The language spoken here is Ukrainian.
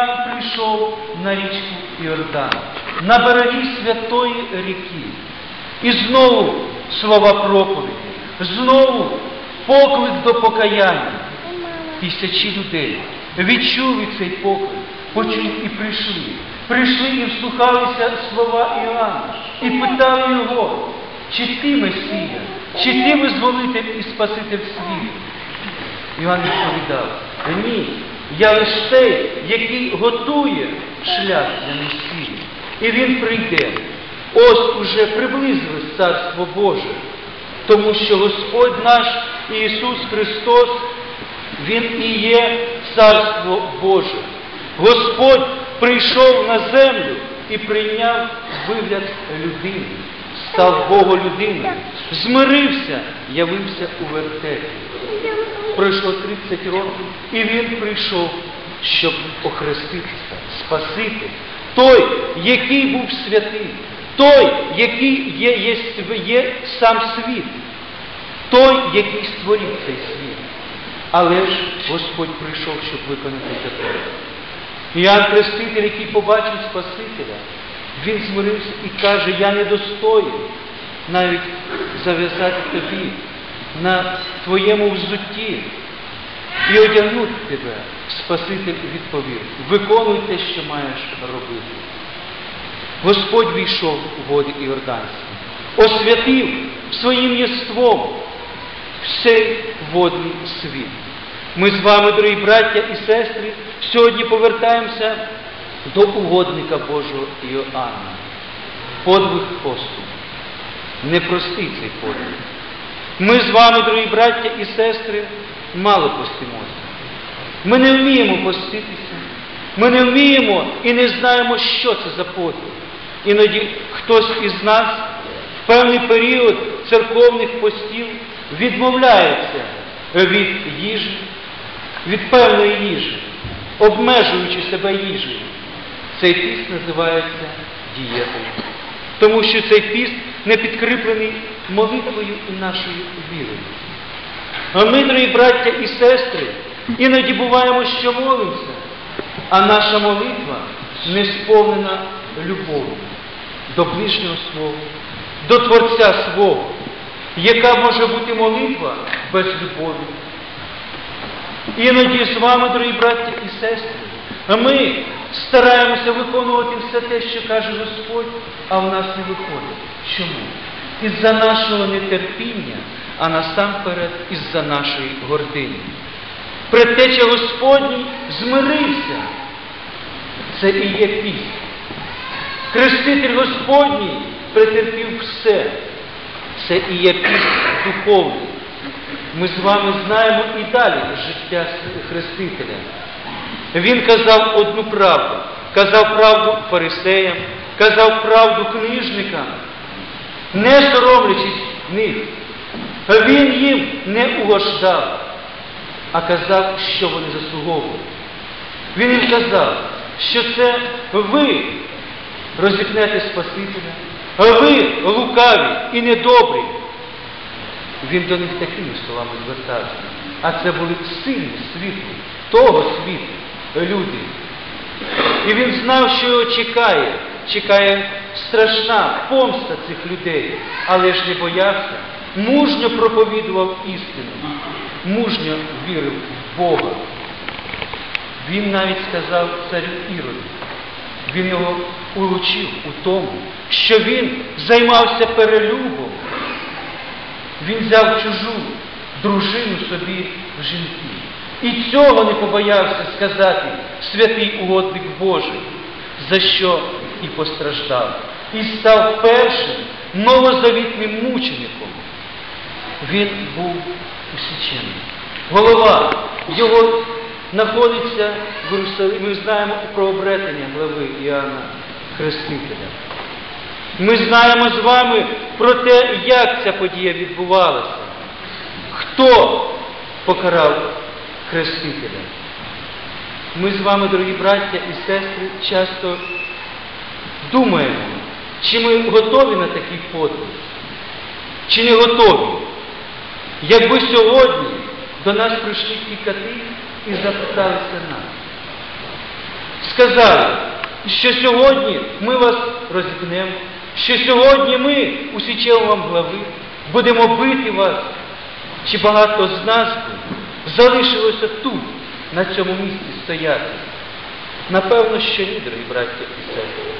Іоанн прийшов на річку Іордан, на берегі святої ріки. І знову слова проповіді, знову поклик до покаяння. Тисячі людей відчули цей поклик, почули і прийшли. Прийшли і вслухалися слова Іоанна і питали його, чи ти Месія, чи ти визволитель і Спаситель світу. Іван відповідав, ні, я лиш той, який готує шлях для Месії. І він прийде. Ось уже приблизилось Царство Боже, тому що Господь наш Ісус Христос, Він і є Царство Боже. Господь прийшов на землю і прийняв вигляд людини, став Боголюдиною, змирився, явився у вертепі. Пройшло 30 років, і він прийшов, щоб охреститися, спасити той, який був святий, той, який є, є, є сам світ, той, який створив цей світ. Але ж Господь прийшов, щоб виконати закон. Іоанн Хреститель, який побачив Спасителя, він змирився і каже, я не достоїн навіть зав'язати тобі на твоєму взутті і одягнути тебе. Спаситель відповів, виконуй те, що маєш робити. Господь війшов у води Іорданські, освятив своїм єством всей водний світ. Ми з вами, дорогі браття і сестри, сьогодні повертаємося до угодника Божого Іоанна. Подвиг посту. Непростий цей подвиг. Ми з вами, дорогі браття і сестри, мало постимося. Ми не вміємо поститися, ми не вміємо і не знаємо, що це за подвиг. Іноді хтось із нас в певний період церковних постів відмовляється від їжі, від певної їжі, обмежуючи себе їжею. Цей піст називається дієтою. Тому що цей піст не підкріплений молитвою і нашою вірою. А ми, дорогі браття і сестри, іноді буваємо, що молимося, а наша молитва не сповнена любов'ю до ближнього свого, до Творця свого. Яка може бути молитва без любові? Іноді з вами, дорогі браття і сестри, ми стараємося виконувати все те, що каже Господь, а в нас не виходить. Чому? Із-за нашого нетерпіння, а насамперед із-за нашої гордині. Предтеча Господній змирився. Це і є піснь. Хреститель Господній претерпів все. Це і є піст духовний. Ми з вами знаємо і далі життя Хрестителя. Він казав одну правду, казав правду фарисеям, казав правду книжникам, не соромлячись них. Він їм не угождав, а казав, що вони заслуговують. Він їм казав, що це ви розіпнете Спасителя, ви лукаві і недобрі. Він до них такими словами звертався. А це були сильні світлі, того світу, люди. І він знав, що його чекає, чекає страшна помста цих людей, але ж не боявся, мужньо проповідував істину, мужньо вірив в Бога. Він навіть сказав царю Іроду, він його улучив у тому, що він займався перелюбом. Він взяв чужу дружину собі в жінки. І цього не побоявся сказати святий угодник Божий, за що і постраждав, і став першим новозавітним мучеником. Він був усічений. Голова його знаходиться в Єрусалимі. Ми знаємо про обретення глави Іоанна Хрестителя. Ми знаємо з вами про те, як ця подія відбувалася. Хто покарав Хрестителя? Ми з вами, дорогі браття і сестри, часто думаємо, чи ми готові на такий подвиг, чи не готові. Якби сьогодні до нас прийшли ті кати і запиталися нас, сказали, що сьогодні ми вас розіпнемо, що сьогодні ми усічемо вам глави, будемо бити вас, чи багато з нас залишилося тут, на цьому місці стояти? Напевно, що дорогі браття і сестри.